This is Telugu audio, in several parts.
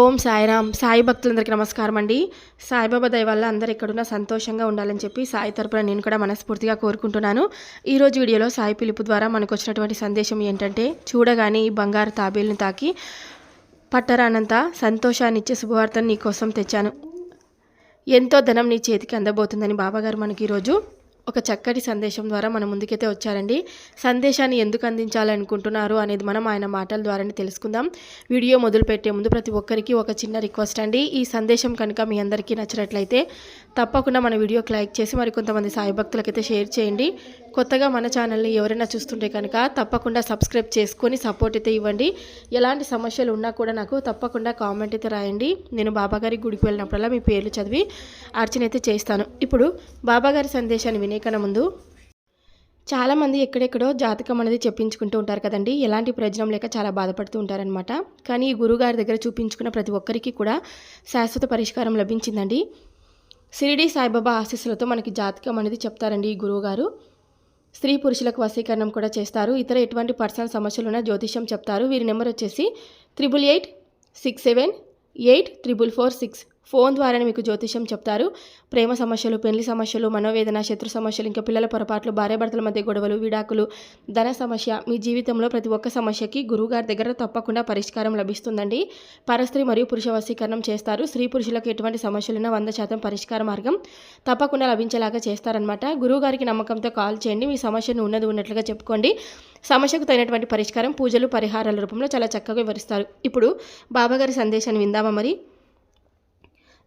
ఓం సాయిరామ్ సాయి భక్తులందరికీ నమస్కారం అండి. సాయిబాబా దయ వల్ల అందరు ఎక్కడున్నా సంతోషంగా ఉండాలని చెప్పి సాయి తరపున నేను కూడా మనస్ఫూర్తిగా కోరుకుంటున్నాను. ఈరోజు వీడియోలో సాయి పిలుపు ద్వారా మనకు వచ్చినటువంటి సందేశం ఏంటంటే చూడగానే ఈ బంగారు తాబేలుని తాకి పట్టరానంత సంతోషాన్ని ఇచ్చే శుభవార్తను నీకోసం తెచ్చాను. ఎంతో ధనం నీ చేతికి అందబోతుందని బాబాగారు మనకి ఈరోజు ఒక చక్కటి సందేశం ద్వారా మన ముందుకైతే వచ్చారండి. సందేశాన్ని ఎందుకు అందించాలనుకుంటున్నారు అనేది మనం ఆయన మాటల ద్వారానే తెలుసుకుందాం. వీడియో మొదలు పెట్టే ముందు ప్రతి ఒక్కరికి ఒక చిన్న రిక్వెస్ట్ అండి. ఈ సందేశం కనుక మీ అందరికీ నచ్చినట్లయితే తప్పకుండా మన వీడియోకి లైక్ చేసి మరి కొంతమంది సాయి భక్తులకైతే షేర్ చేయండి. కొత్తగా మన ఛానల్ని ఎవరైనా చూస్తుంటే కనుక తప్పకుండా సబ్స్క్రైబ్ చేసుకొని సపోర్ట్ అయితే ఇవ్వండి. ఎలాంటి సమస్యలు ఉన్నా కూడా నాకు తప్పకుండా కామెంట్ అయితే రాయండి. నేను బాబాగారి గుడికి వెళ్ళినప్పుడల్లా మీ పేర్లు చదివి అర్చన అయితే చేస్తాను. ఇప్పుడు బాబాగారి సందేశాన్ని వినేకన ముందు చాలామంది ఎక్కడెక్కడో జాతకం అనేది చెప్పించుకుంటూ ఉంటారు కదండి. ఎలాంటి ప్రయోజనం లేక చాలా బాధపడుతూ ఉంటారనమాట కానీ ఈ గురువుగారి దగ్గర చూపించుకున్న ప్రతి ఒక్కరికి కూడా శాశ్వత పరిష్కారం లభించిందండి. షిరిడి సాయిబాబా ఆశీస్సులతో మనకి జాతకం అనేది చెప్తారండి ఈ గురువుగారు. స్త్రీ పురుషులకు వశీకరణం కూడా చేస్తారు. ఇతర ఎటువంటి పర్సనల్ సమస్యలు ఉన్న జ్యోతిష్యం చెప్తారు. వీరి నెంబర్ వచ్చేసి triple eight six seven eight triple four six phone ద్వారానే మీకు జ్యోతిష్యం చెప్తారు. ప్రేమ సమస్యలు పెళ్ళి సమస్యలు మనోవేదన శత్రు సమస్యలు ఇంకా పిల్లల పొరపాట్లు భార్యాభర్తల మధ్య గొడవలు విడాకులు ధన సమస్య మీ జీవితంలో ప్రతి ఒక్క సమస్యకి గురువుగారి దగ్గర తప్పకుండా పరిష్కారం లభిస్తుందండి. పరస్త్రీ మరియు పురుష వశీకరణం చేస్తారు. స్త్రీ పురుషులకు ఎటువంటి సమస్యలున్నా వంద శాతం పరిష్కార మార్గం తప్పకుండా లభించేలాగా చేస్తారనమాట గురువుగారికి నమ్మకంతో కాల్ చేయండి. మీ సమస్యను ఉన్నది ఉన్నట్లుగా చెప్పుకోండి. సమస్యకు తగినటువంటి పరిష్కారం పూజలు పరిహారాల రూపంలో చాలా చక్కగా వివరిస్తారు. ఇప్పుడు బాబాగారి సందేశాన్ని విందామా మరి?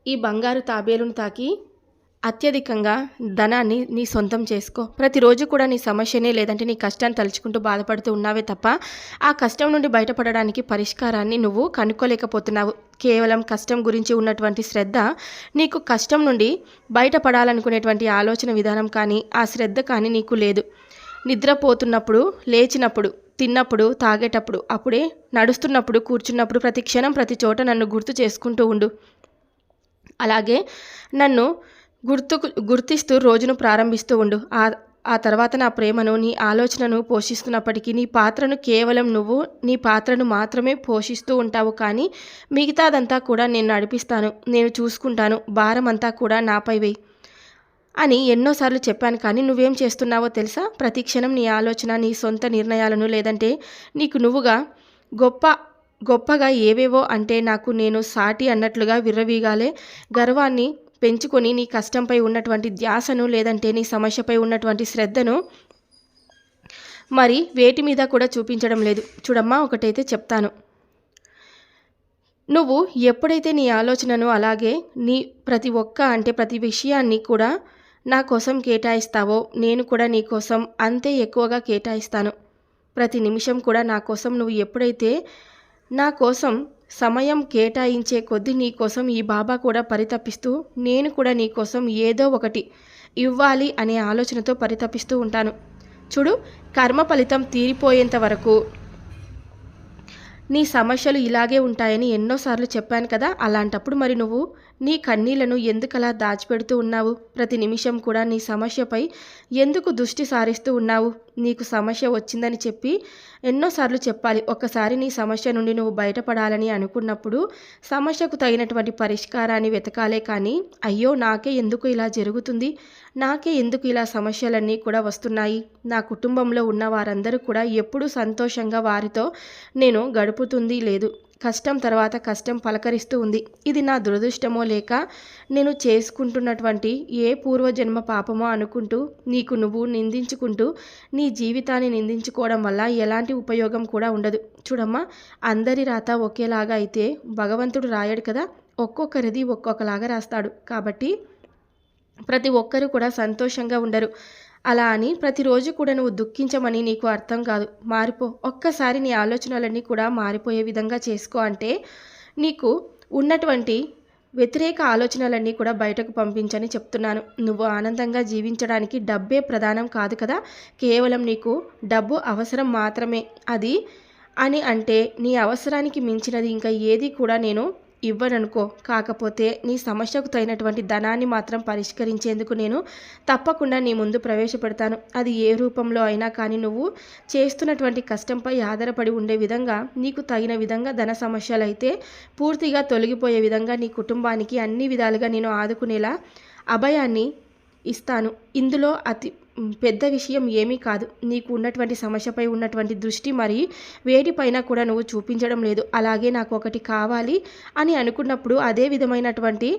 ఈ బంగారు తాబేలును తాకి అత్యధికంగా ధనాన్ని నీ సొంతం చేసుకో. ప్రతిరోజు కూడా నీ సమస్యనే లేదంటే నీ కష్టాన్ని తలుచుకుంటూ బాధపడుతూ ఉన్నావే తప్ప ఆ కష్టం నుండి బయటపడడానికి పరిష్కారాన్ని నువ్వు కనుక్కోలేకపోతున్నావు. కేవలం కష్టం గురించి ఉన్నటువంటి శ్రద్ధ నీకు కష్టం నుండి బయటపడాలనుకునేటువంటి ఆలోచన విధానం కానీ ఆ శ్రద్ధ కానీ నీకు లేదు. నిద్రపోతున్నప్పుడు లేచినప్పుడు తిన్నప్పుడు తాగేటప్పుడు అప్పుడే నడుస్తున్నప్పుడు కూర్చున్నప్పుడు ప్రతి క్షణం ప్రతి చోట నన్ను గుర్తు చేసుకుంటూ ఉండు. అలాగే నన్ను గుర్తుకు గుర్తిస్తూ రోజును ప్రారంభిస్తూ ఉండు. ఆ ఆ తర్వాత నా ప్రేమను నీ ఆలోచనను పోషిస్తున్నప్పటికీ నీ పాత్రను కేవలం నువ్వు నీ పాత్రను మాత్రమే పోషిస్తూ ఉంటావు కానీ మిగతాదంతా కూడా నేను నడిపిస్తాను నేను చూసుకుంటాను భారం అంతా కూడా నాపై వేయి. అని ఎన్నోసార్లు చెప్పాను కానీ నువ్వేం చేస్తున్నావో తెలుసా? ప్రతి క్షణం నీ ఆలోచన నీ సొంత నిర్ణయాలను లేదంటే నీకు నువ్వుగా గొప్ప గొప్పగా ఏవేవో అంటే నాకు నేను సాటి అన్నట్లుగా విర్రవీగాలే. గర్వాన్ని పెంచుకొని నీ కష్టంపై ఉన్నటువంటి ధ్యాసను లేదంటే నీ సమస్యపై ఉన్నటువంటి శ్రద్ధను మరి వేటి మీద కూడా చూపించడం లేదు. చూడమ్మా ఒకటైతే చెప్తాను. నువ్వు ఎప్పుడైతే నీ ఆలోచనను అలాగే నీ ప్రతి ఒక్క అంటే ప్రతి విషయాన్ని కూడా నా కోసం కేటాయిస్తావో నేను కూడా నీ కోసం అంతే ఎక్కువగా కేటాయిస్తాను. ప్రతి నిమిషం కూడా నా కోసం నువ్వు ఎప్పుడైతే నా కోసం సమయం కేటాయించే కొద్దీ నీ కోసం ఈ బాబా కూడా పరితపిస్తూ నేను కూడా నీ కోసం ఏదో ఒకటి ఇవ్వాలి అనే ఆలోచనతో పరితపిస్తూ ఉంటాను. చూడు కర్మ ఫలితం తీరిపోయేంత వరకు నీ సమస్యలు ఇలాగే ఉంటాయని ఎన్నోసార్లు చెప్పాను కదా అలాంటప్పుడు మరి నువ్వు నీ కన్నీళ్ళను ఎందుకలా దాచిపెడుతూ ఉన్నావు? ప్రతి నిమిషం కూడా నీ సమస్యపై ఎందుకు దృష్టి సారిస్తూ ఉన్నావు? నీకు సమస్య వచ్చిందని చెప్పి ఎన్నోసార్లు చెప్పాలి. ఒక్కసారి నీ సమస్య నుండి నువ్వు బయటపడాలని అనుకున్నప్పుడు సమస్యకు తగినటువంటి పరిష్కారాన్ని వెతకాలే కానీ అయ్యో నాకే ఎందుకు ఇలా జరుగుతుంది? నాకే ఎందుకు ఇలా సమస్యలన్నీ కూడా వస్తున్నాయి? నా కుటుంబంలో ఉన్న వారందరూ కూడా ఎప్పుడూ సంతోషంగా వారితో నేను గడుపుతుంది లేదు. కష్టం తర్వాత కష్టం పలకరిస్తూ ఉంది. ఇది నా దురదృష్టమో లేక నేను చేసుకుంటున్నటువంటి ఏ పూర్వజన్మ పాపమో అనుకుంటూ నీకు నువ్వు నిందించుకుంటూ నీ జీవితాన్ని నిందించుకోవడం వల్ల ఎలాంటి ఉపయోగం కూడా ఉండదు. చూడమ్మా అందరి రాత ఒకేలాగా అయితే భగవంతుడు రాయడు కదా? ఒక్కొక్కరిది ఒక్కొక్కలాగా రాస్తాడు. కాబట్టి ప్రతి ఒక్కరూ కూడా సంతోషంగా ఉండరు. అలా అని ప్రతిరోజు కూడా నువ్వు దుఃఖించమని నీకు అర్థం కాదు. మారిపో. ఒక్కసారి నీ ఆలోచనలన్నీ కూడా మారిపోయే విధంగా చేసుకో అంటే నీకు ఉన్నటువంటి వ్యతిరేక ఆలోచనలన్నీ కూడా బయటకు పంపించని చెప్తున్నాను. నువ్వు ఆనందంగా జీవించడానికి డబ్బే ప్రధానం కాదు కదా. కేవలం నీకు డబ్బు అవసరం మాత్రమే. అది అని అంటే నీ అవసరానికి మించినది ఇంకా ఏది కూడా నేను ఇవ్వననుకో. కాకపోతే నీ సమస్యకు తగినటువంటి ధనాన్ని మాత్రం పరిష్కరించేందుకు నేను తప్పకుండా నీ ముందు ప్రవేశపెడతాను. అది ఏ రూపంలో అయినా కానీ నువ్వు చేస్తున్నటువంటి కష్టంపై ఆధారపడి ఉండే విధంగా నీకు తగిన విధంగా ధన సమస్యలు అయితే పూర్తిగా తొలగిపోయే విధంగా నీ కుటుంబానికి అన్ని విధాలుగా నేను ఆదుకునేలా అభయాన్ని ఇస్తాను. ఇందులో అతి పెద్ద విషయం ఏమీ కాదు. నీకు ఉన్నటువంటి సమస్యపై ఉన్నటువంటి దృష్టి మరి వేటిపైన కూడా నువ్వు చూపించడం లేదు. అలాగే నాకు ఒకటి కావాలి అని అనుకున్నప్పుడు అదే విధమైనటువంటి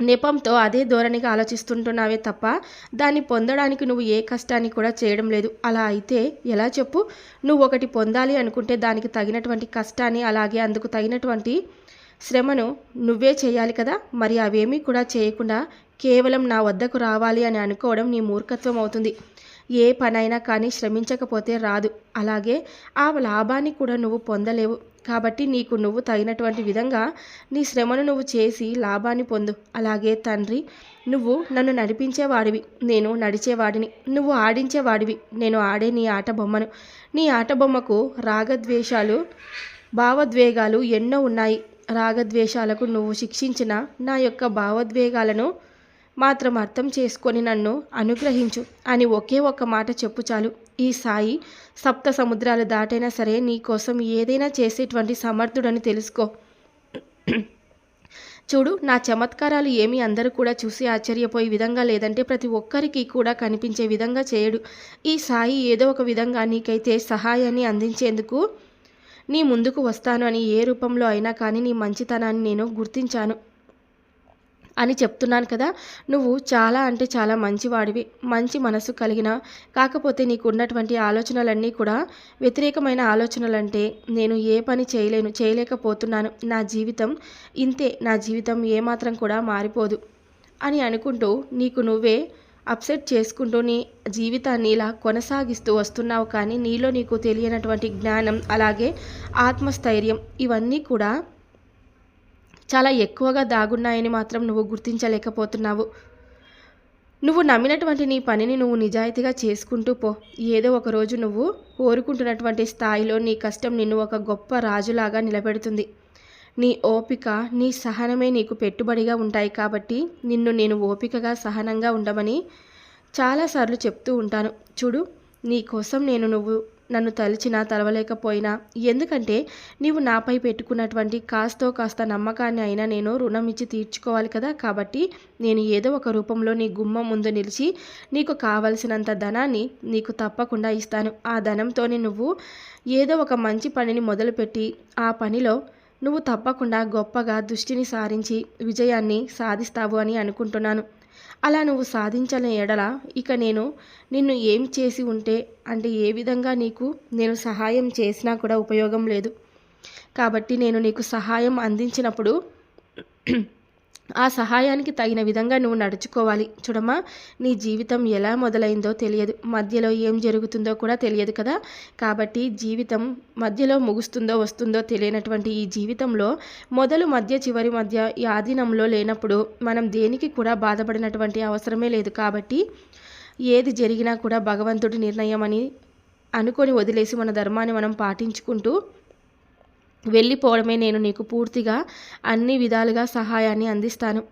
నెపంతో అదే ధోరణిగా ఆలోచిస్తుంటున్నావే తప్ప దాన్ని పొందడానికి నువ్వు ఏ కష్టాన్ని కూడా చేయడం లేదు. అలా అయితే ఎలా చెప్పు? నువ్వు ఒకటి పొందాలి అనుకుంటే దానికి తగినటువంటి కష్టాన్ని అలాగే అందుకు తగినటువంటి శ్రమను నువ్వే చేయాలి కదా. మరి అవేమీ కూడా చేయకుండా కేవలం నా వద్దకు రావాలి అని అనుకోవడం నీ మూర్ఖత్వం అవుతుంది. ఏ పనైనా కానీ శ్రమించకపోతే రాదు. అలాగే ఆ లాభాన్ని కూడా నువ్వు పొందలేవు. కాబట్టి నీకు నువ్వు తగినటువంటి విధంగా నీ శ్రమను నువ్వు చేసి లాభాన్ని పొందు. అలాగే తండ్రి నువ్వు నన్ను నడిపించేవాడివి. నేను నడిచేవాడిని. నువ్వు ఆడించేవాడివి. నేను ఆడే నీ ఆట బొమ్మను. నీ ఆట బొమ్మకు రాగద్వేషాలు భావోద్వేగాలు ఎన్నో ఉన్నాయి. రాగద్వేషాలకు నువ్వు శిక్షించిన నా యొక్క భావోద్వేగాలను మాత్రం అర్థం చేసుకొని నన్ను అనుగ్రహించు అని ఒకే ఒక్క మాట చెప్పు చాలు. ఈ సాయి సప్త సముద్రాలు దాటైనా సరే నీకోసం ఏదైనా చేసేటువంటి సమర్థుడని తెలుసుకో. చూడు నా చమత్కారాలు ఏమీ అందరూ కూడా చూసి ఆశ్చర్యపోయే విధంగా లేదంటే ప్రతి ఒక్కరికి కూడా కనిపించే విధంగా చేయడు. ఈ సాయి ఏదో ఒక విధంగా నీకైతే సహాయాన్ని అందించేందుకు నీ ముందుకు వస్తాను అని ఏ రూపంలో అయినా కానీ నీ మంచితనాన్ని నేను గుర్తించాను. అని చెప్తున్నాను కదా నువ్వు చాలా అంటే చాలా మంచివాడివి. మంచి మనసు కలిగిన కాకపోతే నీకు ఉన్నటువంటి ఆలోచనలన్నీ కూడా వ్యతిరేకమైన ఆలోచనలంటే నేను ఏ పని చేయలేను చేయలేకపోతున్నాను. నా జీవితం ఇంతే నా జీవితం ఏమాత్రం కూడా మారిపోదు అని అనుకుంటూ నీకు నువ్వే అప్సెట్ చేసుకుంటూ నీ జీవితాన్ని ఇలా కొనసాగిస్తూ వస్తున్నావు. కానీ నీలో నీకు తెలియనటువంటి జ్ఞానం అలాగే ఆత్మస్థైర్యం ఇవన్నీ కూడా చాలా ఎక్కువగా దాగున్నాయని మాత్రం నువ్వు గుర్తించలేకపోతున్నావు. నువ్వు నమ్మినటువంటి నీ పనిని నువ్వు నిజాయితీగా చేసుకుంటూ పో. ఏదో ఒక రోజు నువ్వు కోరుకుంటున్నటువంటి స్థాయిలో నీ కష్టం నిన్ను ఒక గొప్ప రాజులాగా నిలబెడుతుంది. నీ ఓపిక నీ సహనమే నీకు పెట్టుబడిగా ఉంటాయి కాబట్టి నిన్ను నేను ఓపికగా సహనంగా ఉండమని చాలాసార్లు చెప్తూ ఉంటాను. చూడు నీ కోసం నేను నువ్వు నన్ను తలిచినా తలవలేకపోయినా. ఎందుకంటే నీవు నాపై పెట్టుకున్నటువంటి కాస్తో కాస్త నమ్మకాన్ని అయినా నేను రుణం ఇచ్చి తీర్చుకోవాలి కదా. కాబట్టి నేను ఏదో ఒక రూపంలో నీ గుమ్మం ముందు నిలిచి నీకు కావలసినంత ధనాన్ని నీకు తప్పకుండా ఇస్తాను. ఆ ధనంతోనే నువ్వు ఏదో ఒక మంచి పనిని మొదలుపెట్టి ఆ పనిలో నువ్వు తప్పకుండా గొప్పగా దృష్టిని సారించి విజయాన్ని సాధిస్తావు అని అనుకుంటున్నాను. అలా నువ్వు సాధించని ఎడల ఇక నేను నిన్ను ఏం చేసి ఉంటే అంటే ఏ విధంగా నీకు నేను సహాయం చేసినా కూడా ఉపయోగం లేదు. కాబట్టి నేను నీకు సహాయం అందించినప్పుడు ఆ సహాయానికి తగిన విధంగా నువ్వు నడుచుకోవాలి. చూడమ్మా నీ జీవితం ఎలా మొదలైందో తెలియదు. మధ్యలో ఏం జరుగుతుందో కూడా తెలియదు కదా. కాబట్టి జీవితం మధ్యలో ముగుస్తుందో వస్తుందో తెలియనటువంటి ఈ జీవితంలో మొదలు మధ్య చివరి మధ్య ఈ ఆధీనంలో లేనప్పుడు మనం దేనికి కూడా బాధపడినటువంటి అవసరమే లేదు. కాబట్టి ఏది జరిగినా కూడా భగవంతుడి నిర్ణయం అని అనుకొని వదిలేసి మన ధర్మాన్ని మనం పాటించుకుంటూ వెళ్ళిపోవడమే నేను నీకు పూర్తిగా అన్ని విధాలుగా సహాయాన్ని అందిస్తాను.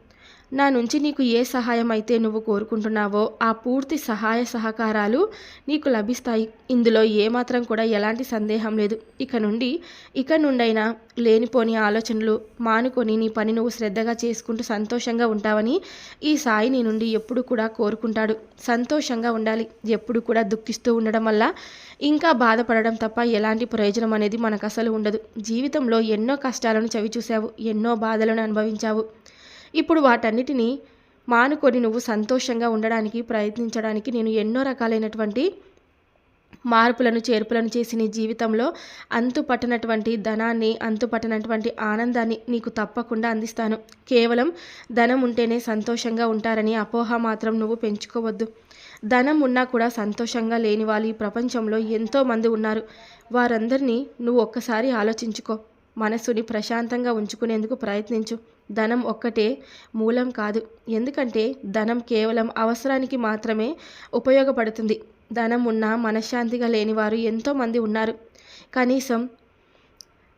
నా నుంచి నీకు ఏ సహాయం అయితే నువ్వు కోరుకుంటున్నావో ఆ పూర్తి సహాయ సహకారాలు నీకు లభిస్తాయి. ఇందులో ఏమాత్రం కూడా ఎలాంటి సందేహం లేదు. ఇక నుండి ఇక నుండైనా లేనిపోని ఆలోచనలు మానుకొని నీ పని నువ్వు శ్రద్ధగా చేసుకుంటూ సంతోషంగా ఉంటావని ఈ సాయి నీ నుండి ఎప్పుడు కూడా కోరుకుంటాడు. సంతోషంగా ఉండాలి. ఎప్పుడు కూడా దుఃఖిస్తూ ఉండడం వల్ల ఇంకా బాధపడడం తప్ప ఎలాంటి ప్రయోజనం అనేది మనకు అసలు ఉండదు. జీవితంలో ఎన్నో కష్టాలను చవి చూసావు ఎన్నో బాధలను అనుభవించావు. ఇప్పుడు వాటన్నిటినీ మానుకొని నువ్వు సంతోషంగా ఉండడానికి ప్రయత్నించడానికి నేను ఎన్నో రకాలైనటువంటి మార్పులను చేర్పులను చేసి నీ జీవితంలో అంతు పట్టనటువంటి ధనాన్ని అంతు పట్టనటువంటి ఆనందాన్ని నీకు తప్పకుండా అందిస్తాను. కేవలం ధనం ఉంటేనే సంతోషంగా ఉంటారని అపోహ మాత్రం నువ్వు పెంచుకోవద్దు. ధనం ఉన్నా కూడా సంతోషంగా లేని వాళ్ళు ఈ ప్రపంచంలో ఎంతోమంది ఉన్నారు. వారందరినీ నువ్వు ఒక్కసారి ఆలోచించుకో. మనసుని ప్రశాంతంగా ఉంచుకునేందుకు ప్రయత్నించు. ధనం ఒక్కటే మూలం కాదు. ఎందుకంటే ధనం కేవలం అవసరానికి మాత్రమే ఉపయోగపడుతుంది. ధనం ఉన్న మనశ్శాంతిగా లేనివారు ఎంతోమంది ఉన్నారు. కనీసం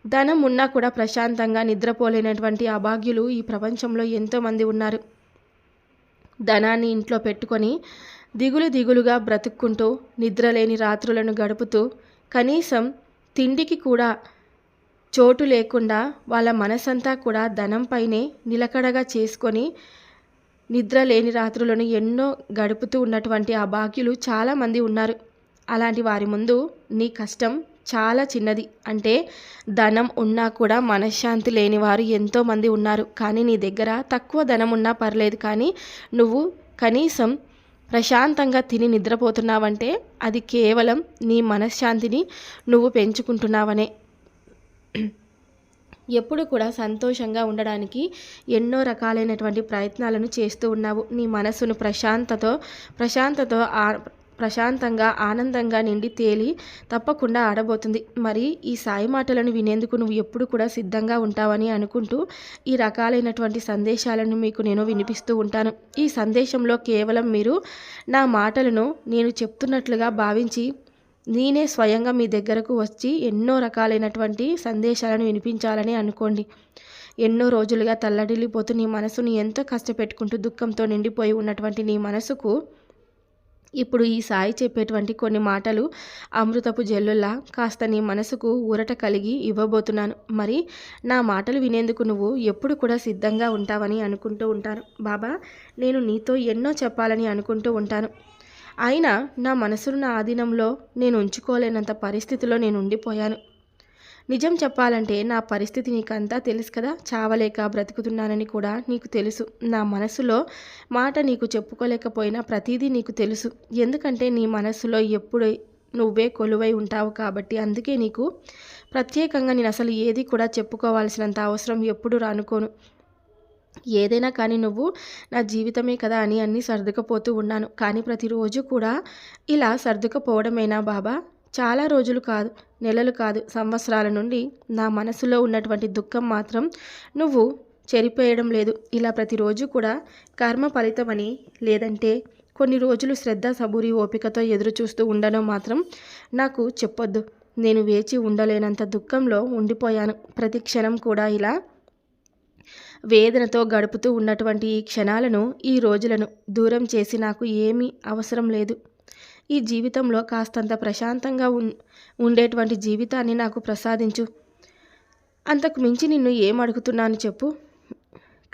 ధనం ఉన్నా కూడా ప్రశాంతంగా నిద్రపోలేనటువంటి అభాగ్యులు ఈ ప్రపంచంలో ఎంతోమంది ఉన్నారు. ధనాన్ని ఇంట్లో పెట్టుకొని దిగులు దిగులుగా బ్రతుక్కుంటూ నిద్రలేని రాత్రులను గడుపుతూ కనీసం తిండికి కూడా చోటు లేకుండా వాళ్ళ మనసంతా కూడా ధనంపైనే నిలకడగా చేసుకొని నిద్ర లేని రాత్రులను ఎన్నో గడుపుతూ ఉన్నటువంటి ఆ బాక్యులు చాలామంది ఉన్నారు. అలాంటి వారి ముందు నీ కష్టం చాలా చిన్నది. అంటే ధనం ఉన్నా కూడా మనశ్శాంతి లేని వారు ఎంతోమంది ఉన్నారు. కానీ నీ దగ్గర తక్కువ ధనం ఉన్నా పర్లేదు. కానీ నువ్వు కనీసం ప్రశాంతంగా తిని నిద్రపోతున్నావంటే అది కేవలం నీ మనశ్శాంతిని నువ్వు పెంచుకుంటున్నావనే. ఎప్పుడు కూడా సంతోషంగా ఉండడానికి ఎన్నో రకాలైనటువంటి ప్రయత్నాలను చేస్తూ ఉన్నావు. నీ మనసును ప్రశాంతతో ప్రశాంతతో ప్రశాంతంగా ఆనందంగా నిండి తేలి తప్పకుండా ఆడబోతుంది. మరి ఈ సాయి మాటలను వినేందుకు నువ్వు ఎప్పుడు కూడా సిద్ధంగా ఉంటావని అనుకుంటూ ఈ రకాలైనటువంటి సందేశాలను మీకు నేను వినిపిస్తూ ఉంటాను. ఈ సందేశంలో కేవలం మీరు నా మాటలను నేను చెప్తున్నట్లుగా భావించి నేనే స్వయంగా మీ దగ్గరకు వచ్చి ఎన్నో రకాలైనటువంటి సందేశాలను వినిపించాలని అనుకోండి. ఎన్నో రోజులుగా తల్లడిల్లిపోతూ నీ మనసుని ఎంతో కష్టపెట్టుకుంటూ దుఃఖంతో నిండిపోయి ఉన్నటువంటి నీ మనసుకు ఇప్పుడు ఈ సాయి చెప్పేటువంటి కొన్ని మాటలు అమృతపు జల్లుల్లా కాస్త నీ మనసుకు ఊరట కలిగి ఇవ్వబోతున్నాను. మరి నా మాటలు వినేందుకు నువ్వు ఎప్పుడు కూడా సిద్ధంగా ఉంటావని అనుకుంటూ ఉంటాను. బాబా నేను నీతో ఎన్నో చెప్పాలని అనుకుంటూ ఉంటాను. అయినా నా మనసును నా ఆధీనంలో నేను ఉంచుకోలేనంత పరిస్థితిలో నేను ఉండిపోయాను. నిజం చెప్పాలంటే నా పరిస్థితి నీకంతా తెలుసు కదా. చావలేక బ్రతుకుతున్నానని కూడా నీకు తెలుసు. నా మనసులో మాట నీకు చెప్పుకోలేకపోయినా ప్రతిదీ నీకు తెలుసు. ఎందుకంటే నీ మనసులో ఎప్పుడు నువ్వే కొలువై ఉంటావు కాబట్టి అందుకే నీకు ప్రత్యేకంగా నేను అసలు ఏది కూడా చెప్పుకోవాల్సినంత అవసరం ఎప్పుడు రానుకోను. ఏదైనా కానీ నువ్వు నా జీవితమే కదా అని అన్నీ సర్దుకపోతూ ఉన్నాను. కానీ ప్రతిరోజు కూడా ఇలా సర్దుకపోవడమేనా బాబా? చాలా రోజులు కాదు నెలలు కాదు సంవత్సరాల నుండి నా మనసులో ఉన్నటువంటి దుఃఖం మాత్రం నువ్వు చెరిపోయడం లేదు. ఇలా ప్రతిరోజు కూడా కర్మ ఫలితమని లేదంటే కొన్ని రోజులు శ్రద్ధ సబూరి ఓపికతో ఎదురు చూస్తూ ఉండడం మాత్రం నాకు చెప్పొద్దు. నేను వేచి ఉండలేనంత దుఃఖంలో ఉండిపోయాను. ప్రతి క్షణం కూడా ఇలా వేదనతో గడుపుతూ ఉన్నటువంటి ఈ క్షణాలను ఈ రోజులను దూరం చేసి నాకు ఏమీ అవసరం లేదు. ఈ జీవితంలో కాస్తంత ప్రశాంతంగా ఉండేటువంటి జీవితాన్ని నాకు ప్రసాదించు. అంతకు మించి నిన్ను ఏం అడుగుతున్నాను చెప్పు.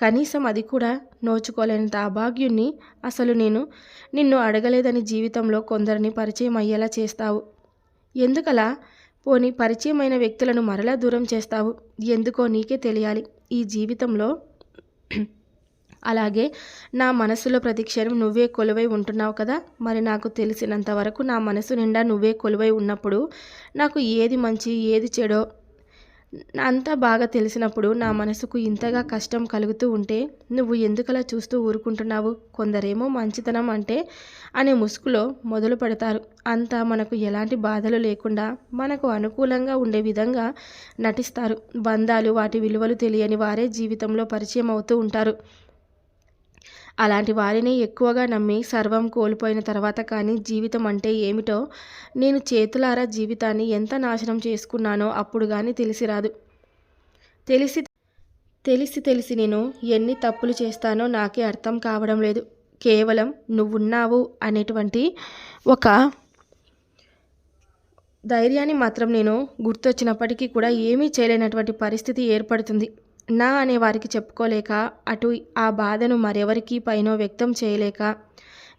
కనీసం అది కూడా నోచుకోలేనంత అభాగ్యుణ్ణి అసలు నేను నిన్ను అడగలేదని జీవితంలో కొందరిని పరిచయం అయ్యేలా చేస్తావు. ఎందుకలా? పోని పరిచయమైన వ్యక్తులను మరలా దూరం చేస్తావు. ఎందుకో నీకే తెలియాలి. ఈ జీవితంలో అలాగే నా మనసులో ప్రతి క్షణం నువ్వే కొలువై ఉంటున్నావు కదా? మరి నాకు తెలిసినంత వరకు నా మనసు నిండా నువ్వే కొలువై ఉన్నప్పుడు నాకు ఏది మంచి ఏది చెడో అంతా బాగా తెలిసినప్పుడు నా మనసుకు ఇంతగా కష్టం కలుగుతూ ఉంటే నువ్వు ఎందుకలా చూస్తూ ఊరుకుంటున్నావు? కొందరేమో మంచితనం అంటే అనే ముసుగులో మొదలు పెడతారు. అంతా మనకు ఎలాంటి బాధలు లేకుండా మనకు అనుకూలంగా ఉండే విధంగా నటిస్తారు. బంధాలు వాటి విలువలు తెలియని వారే జీవితంలో పరిచయం అవుతూ ఉంటారు. అలాంటి వారిని ఎక్కువగా నమ్మి సర్వం కోల్పోయిన తర్వాత కానీ జీవితం అంటే ఏమిటో నేను చేతులారా జీవితాన్ని ఎంత నాశనం చేసుకున్నానో అప్పుడు కానీ తెలిసి రాదు. తెలిసి తెలిసి తెలిసి నేను ఎన్ని తప్పులు చేస్తానో నాకే అర్థం కావడం లేదు. కేవలం నువ్వున్నావు అనేటువంటి ఒక ధైర్యాన్ని మాత్రం నేను గుర్తొచ్చినప్పటికీ కూడా ఏమీ చేయలేనటువంటి పరిస్థితి ఏర్పడుతుంది. నా అనే వారికి చెప్పుకోలేక అటు ఆ బాధను మరెవరికి పైనో వ్యక్తం చేయలేక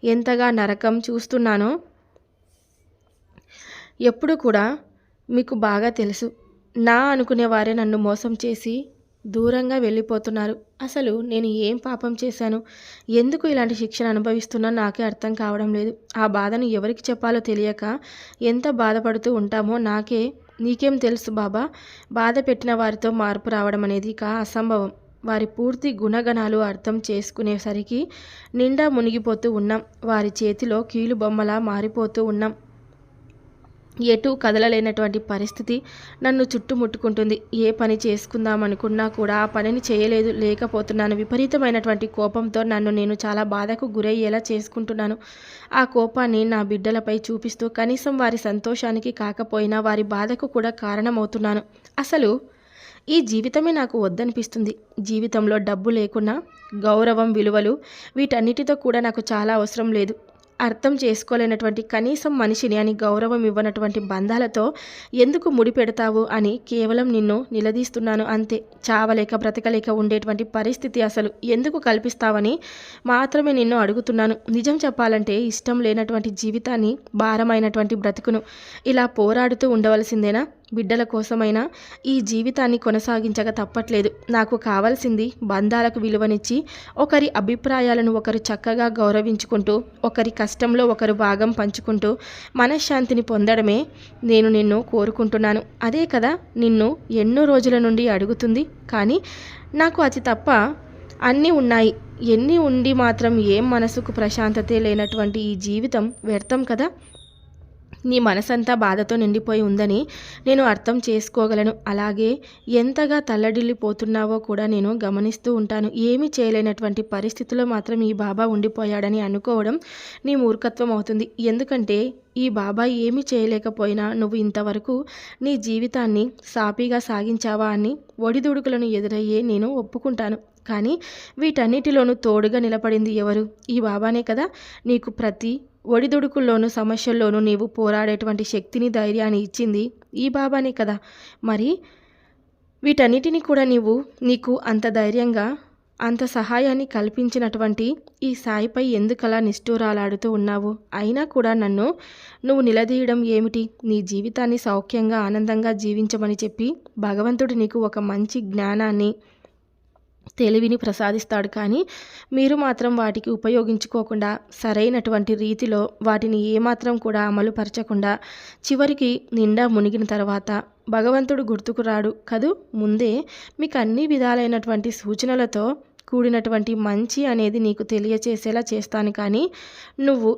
ఎంతగా నరకం చూస్తున్నానో ఎప్పుడు కూడా మీకు బాగా తెలుసు. నా అనుకునే వారే నన్ను మోసం చేసి దూరంగా వెళ్ళిపోతున్నారు. అసలు నేను ఏం పాపం చేశాను? ఎందుకు ఇలాంటి శిక్షణ అనుభవిస్తున్నా నాకే అర్థం కావడం లేదు. ఆ బాధను ఎవరికి చెప్పాలో తెలియక ఎంత బాధపడుతూ ఉంటామో నాకే నీకేం తెలుసు బాబా? బాధ పెట్టిన వారితో మార్పు రావడం అనేది కా అసంభవం. వారి పూర్తి గుణగణాలు అర్థం చేసుకునేసరికి నిండా మునిగిపోతూ ఉన్నాం. వారి చేతిలో కీలు బొమ్మలా మారిపోతూ ఉన్నాం. ఎటు కదలలేనటువంటి పరిస్థితి నన్ను చుట్టుముట్టుకుంటుంది. ఏ పని చేసుకుందాం అనుకున్నా కూడా ఆ పనిని చేయలేదు లేకపోతున్నాను. విపరీతమైనటువంటి కోపంతో నన్ను నేను చాలా బాధకు గురయ్యేలా చేసుకుంటున్నాను. ఆ కోపాన్ని నా బిడ్డలపై చూపిస్తూ కనీసం వారి సంతోషానికి కాకపోయినా వారి బాధకు కూడా కారణమవుతున్నాను. అసలు ఈ జీవితమే నాకు వద్దనిపిస్తుంది. జీవితంలో డబ్బు లేకున్నా గౌరవం విలువలు వీటన్నిటితో కూడా నాకు చాలా అవసరం లేదు. అర్థం చేసుకోలేనటువంటి కనీసం మనిషిని అని గౌరవం ఇవ్వనటువంటి బంధాలతో ఎందుకు ముడిపెడతావు అని కేవలం నిన్ను నిలదీస్తున్నాను అంతే. చావలేక బ్రతకలేక ఉండేటువంటి పరిస్థితి అసలు ఎందుకు కల్పిస్తావని మాత్రమే నిన్ను అడుగుతున్నాను. నిజం చెప్పాలంటే ఇష్టం లేనటువంటి జీవితాన్ని భారమైనటువంటి బ్రతుకును ఇలా పోరాడుతూ ఉండవలసిందేనా? బిడ్డల కోసమైనా ఈ జీవితాన్ని కొనసాగించక తప్పట్లేదు. నాకు కావాల్సింది బంధాలకు విలువనిచ్చి ఒకరి అభిప్రాయాలను ఒకరు చక్కగా గౌరవించుకుంటూ ఒకరి కష్టంలో ఒకరు భాగం పంచుకుంటూ మనశ్శాంతిని పొందడమే నేను నిన్ను కోరుకుంటున్నాను. అదే కదా నిన్ను ఎన్నో రోజుల నుండి అడుగుతుంది. కానీ నాకు అతి తప్ప అన్నీ ఉన్నాయి. ఎన్ని ఉండి మాత్రం ఏం మనసుకు ప్రశాంతతే లేనటువంటి ఈ జీవితం వ్యర్థం కదా? నీ మనసంతా బాధతో నిండిపోయి ఉందని నేను అర్థం చేసుకోగలను. అలాగే ఎంతగా తల్లడిల్లిపోతున్నావో కూడా నేను గమనిస్తూ ఉంటాను. ఏమీ చేయలేనటువంటి పరిస్థితిలో మాత్రం ఈ బాబా ఉండిపోయాడని అనుకోవడం నీ మూర్ఖత్వం అవుతుంది. ఎందుకంటే ఈ బాబా ఏమీ చేయలేకపోయినా నువ్వు ఇంతవరకు నీ జీవితాన్ని సాపీగా సాగించావా అని ఒడిదుడుకులను ఎదురయ్యే నేను ఒప్పుకుంటాను. కానీ వీటన్నిటిలోనూ తోడుగా నిలబడింది ఎవరు? ఈ బాబానే కదా నీకు ప్రతి ఒడిదుడుకుల్లోనూ సమస్యల్లోనూ నీవు పోరాడేటువంటి శక్తిని ధైర్యాన్ని ఇచ్చింది ఈ బాబానే కదా. మరి వీటన్నిటిని కూడా నీవు నీకు అంత ధైర్యంగా అంత సహాయాన్ని కల్పించినటువంటి ఈ సాయిపై ఎందుకలా నిష్ఠూరాలాడుతూ ఉన్నావు? అయినా కూడా నన్ను నువ్వు నిలదీయడం ఏమిటి? నీ జీవితాన్ని సౌఖ్యంగా ఆనందంగా జీవించమని చెప్పి భగవంతుడు నీకు ఒక మంచి జ్ఞానాన్ని తెలివిని ప్రసాదిస్తాడు కానీ మీరు మాత్రం వాటికి ఉపయోగించుకోకుండా సరైనటువంటి రీతిలో వాటిని ఏమాత్రం కూడా అమలుపరచకుండా చివరికి నిండా మునిగిన తర్వాత భగవంతుడు గుర్తుకు రాడు కదూ? ముందే మీకు అన్ని విధాలైనటువంటి సూచనలతో కూడినటువంటి మంచి అనేది నీకు తెలియచేసేలా చేస్తాను కానీ నువ్వు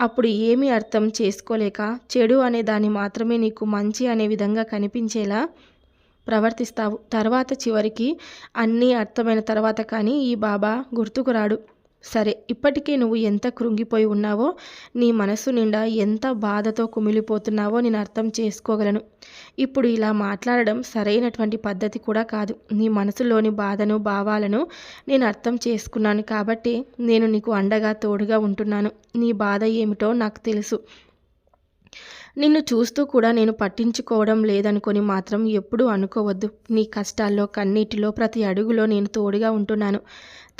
అప్పుడు ఏమీ అర్థం చేసుకోలేక చెడు అనే దాన్ని మాత్రమే నీకు మంచి అనే విధంగా కనిపించేలా ప్రవర్తిస్తావు. తర్వాత చివరికి అన్నీ అర్థమైన తర్వాత కానీ ఈ బాబా గుర్తుకు రాడు. సరే ఇప్పటికే నువ్వు ఎంత కృంగిపోయి ఉన్నావో నీ మనసు నిండా ఎంత బాధతో కుమిలిపోతున్నావో నేను అర్థం చేసుకోగలను. ఇప్పుడు ఇలా మాట్లాడడం సరైనటువంటి పద్ధతి కూడా కాదు. నీ మనసులోని బాధను భావాలను నేను అర్థం చేసుకున్నాను కాబట్టి నేను నీకు అండగా తోడుగా ఉంటున్నాను. నీ బాధ ఏమిటో నాకు తెలుసు. నిన్ను చూస్తూ కూడా నేను పట్టించుకోవడం లేదనుకొని మాత్రం ఎప్పుడూ అనుకోవద్దు. నీ కష్టాల్లో కన్నీటిలో ప్రతి అడుగులో నేను తోడుగా ఉంటున్నాను.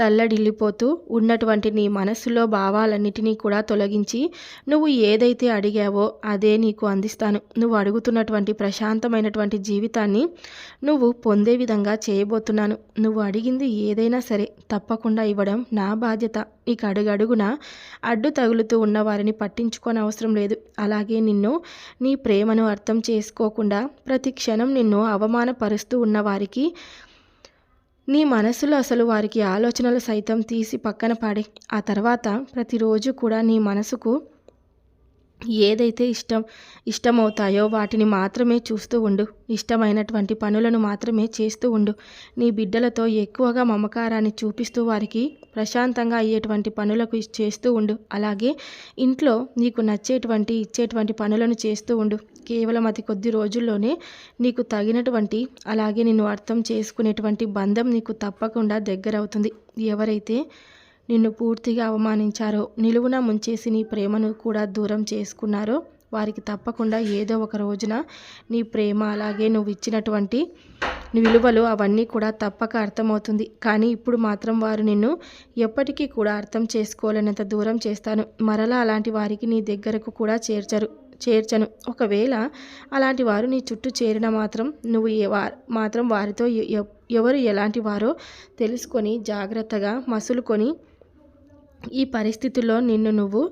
తల్లడిల్లిపోతూ ఉన్నటువంటి నీ మనస్సులో భావాలన్నిటినీ కూడా తొలగించి నువ్వు ఏదైతే అడిగావో అదే నీకు అందిస్తాను. నువ్వు అడుగుతున్నటువంటి ప్రశాంతమైనటువంటి జీవితాన్ని నువ్వు పొందే విధంగా చేయబోతున్నాను. నువ్వు అడిగింది ఏదైనా సరే తప్పకుండా ఇవ్వడం నా బాధ్యత. నీకు అడుగడుగున అడ్డు తగులుతూ ఉన్న వారిని పట్టించుకోని అవసరం లేదు. అలాగే నిన్ను నీ ప్రేమను అర్థం చేసుకోకుండా ప్రతి క్షణం నిన్ను అవమానపరుస్తూ ఉన్న వారికి నీ మనసులో అసలు వారికి ఆలోచనలు సైతం తీసి పక్కన పాడే. ఆ తర్వాత ప్రతిరోజు కూడా నీ మనసుకు ఏదైతే ఇష్టం ఇష్టమవుతాయో వాటిని మాత్రమే చూస్తూ ఉండు. ఇష్టమైనటువంటి పనులను మాత్రమే చేస్తూ ఉండు. నీ బిడ్డలతో ఎక్కువగా మమకారాన్ని చూపిస్తూ వారికి ప్రశాంతంగా అయ్యేటువంటి పనులకు చేస్తూ ఉండు. అలాగే ఇంట్లో నీకు నచ్చేటువంటి ఇచ్చేటువంటి పనులను చేస్తూ ఉండు. కేవలం అతి కొద్ది రోజుల్లోనే నీకు తగినటువంటి అలాగే నిన్ను అర్థం చేసుకునేటువంటి బంధం నీకు తప్పకుండా దగ్గరవుతుంది. ఎవరైతే నిన్ను పూర్తిగా అవమానించారో నిలువున ముంచేసి నీ ప్రేమను కూడా దూరం చేసుకున్నారో వారికి తప్పకుండా ఏదో ఒక రోజున నీ ప్రేమ అలాగే నువ్వు ఇచ్చినటువంటి విలువలు అవన్నీ కూడా తప్పక అర్థమవుతుంది. కానీ ఇప్పుడు మాత్రం వారు నిన్ను ఎప్పటికీ కూడా అర్థం చేసుకోలేనంత దూరం చేస్తాను. మరలా అలాంటి వారికి నీ దగ్గరకు కూడా చేర్చరు. చేర్చను. ఒకవేళ అలాంటి వారు నీ చుట్టూ చేరిన మాత్రం నువ్వు మాత్రం వారితో ఎవరు ఎలాంటి వారో తెలుసుకొని జాగ్రత్తగా మసులుకొని ఈ పరిస్థితుల్లో నిన్ను నువ్వు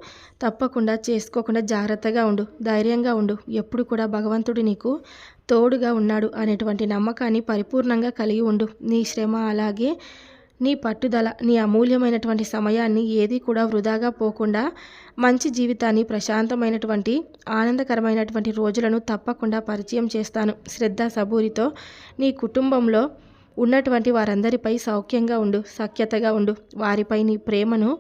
తప్పకుండా చేసుకోకుండా జాగ్రత్తగా ఉండు ధైర్యంగా ఉండు. ఎప్పుడు కూడా భగవంతుడు నీకు తోడుగా ఉన్నాడు అనేటువంటి నమ్మకాన్ని పరిపూర్ణంగా కలిగి ఉండు. నీ శ్రమ అలాగే నీ పట్టుదల నీ అమూల్యమైనటువంటి సమయాన్ని ఏది కూడా వృధాగా పోకుండా మంచి జీవితాన్ని ప్రశాంతమైనటువంటి ఆనందకరమైనటువంటి రోజులను తప్పకుండా పరిచయం చేస్తాను. శ్రద్ధ సబూరితో నీ కుటుంబంలో ఉన్నటువంటి వారందరిపై సౌఖ్యంగా ఉండు సఖ్యతగా ఉండు. వారిపై నీ ప్రేమను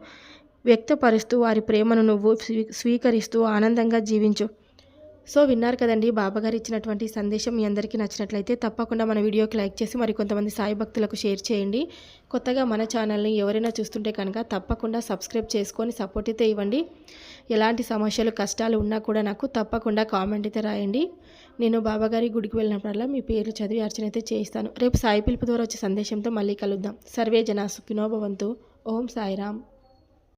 వ్యక్తపరుస్తూ వారి ప్రేమను నువ్వు స్వీకరిస్తూ ఆనందంగా జీవించు. సో విన్నారు కదండి బాబాగారు ఇచ్చినటువంటి సందేశం మీ అందరికీ నచ్చినట్లయితే తప్పకుండా మన వీడియోకి లైక్ చేసి మరి కొంతమంది సాయి భక్తులకు షేర్ చేయండి. కొత్తగా మన ఛానల్ని ఎవరైనా చూస్తుంటే కనుక తప్పకుండా సబ్స్క్రైబ్ చేసుకొని సపోర్ట్ అయితే ఇవ్వండి. ఎలాంటి సమస్యలు కష్టాలు ఉన్నా కూడా నాకు తప్పకుండా కామెంట్ అయితే రాయండి. నేను బాబాగారి గుడికి వెళ్ళినప్పుడల్లా మీ పేర్లు చదివి అర్చన అయితే చేయిస్తాను. రేపు సాయి పిలుపు ద్వారా వచ్చే సందేశంతో మళ్ళీ కలుద్దాం. సర్వే జన సుఖినోభవంతు ఓం సాయిరామ్.